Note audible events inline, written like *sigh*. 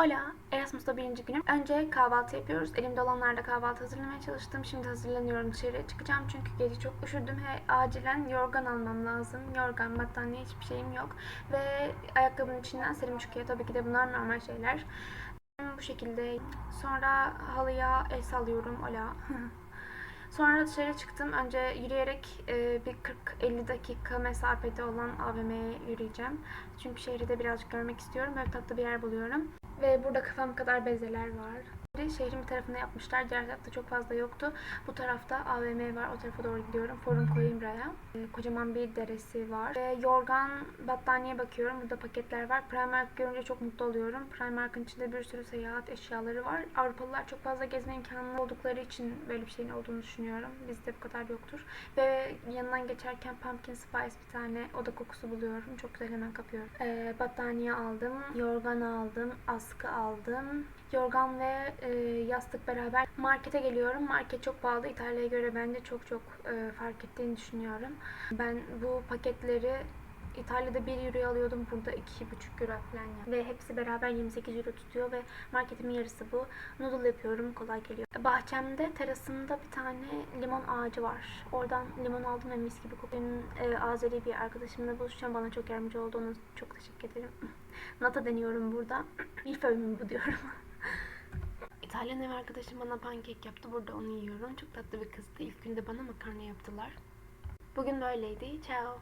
Hola, Erasmus'ta birinci günüm. Önce kahvaltı yapıyoruz. Elimde olanlarla kahvaltı hazırlamaya çalıştım. Şimdi hazırlanıyorum dışarıya çıkacağım çünkü gece çok üşüdüm ve acilen yorgan almam lazım. Yorgan, battaniye hiçbir şeyim yok. Ve ayakkabının içinden serum çıkıyor. Tabii ki de bunlar normal şeyler. Bu şekilde. Sonra halıya el sallıyorum. Hola. *laughs* Sonra dışarı çıktım. Önce yürüyerek e, bir 40-50 dakika mesafede olan AVM'ye yürüyeceğim. Çünkü şehri de birazcık görmek istiyorum. Böyle tatlı bir yer buluyorum. Ve burada kafam kadar bezeler var. Şehrin bir tarafında yapmışlar. Diğer tarafta çok fazla yoktu. Bu tarafta AVM var. O tarafa doğru gidiyorum. Forum Coimbra'ya. E, kocaman bir deresi var. Ve yorgan, battaniye bakıyorum. Burada paketler var. Primark görünce çok mutlu oluyorum. Primark'ın içinde bir sürü seyahat eşyaları var. Avrupalılar çok fazla gezme imkanı oldukları için böyle bir şeyin olduğunu düşünüyorum. Bizde bu kadar yoktur. Ve yanından geçerken pumpkin spice bir tane oda kokusu buluyorum. Çok güzel hemen kapıyorum. E, battaniye aldım. Yorgan aldım. Askı aldım. Yorgan ve e, yastık beraber markete geliyorum. Market çok pahalı. İtalya'ya göre bence çok çok e, fark ettiğini düşünüyorum. Ben bu paketleri İtalya'da 1 euroya alıyordum. Burada 2,5 euro falan yani. Ve hepsi beraber 28 euro tutuyor ve marketimin yarısı bu. Noodle yapıyorum. Kolay geliyor. Bahçemde, terasımda bir tane limon ağacı var. Oradan limon aldım ve mis gibi kokuyor. Bugün, e, Azeri bir arkadaşımla buluşacağım. Bana çok yardımcı oldu. Ona çok teşekkür ederim. *laughs* Nata deniyorum burada. *laughs* Milföy mü bu diyorum. *laughs* İtalyan ev arkadaşım bana pankek yaptı. Burada onu yiyorum. Çok tatlı bir kızdı. İlk günde bana makarna yaptılar. Bugün böyleydi. Ciao.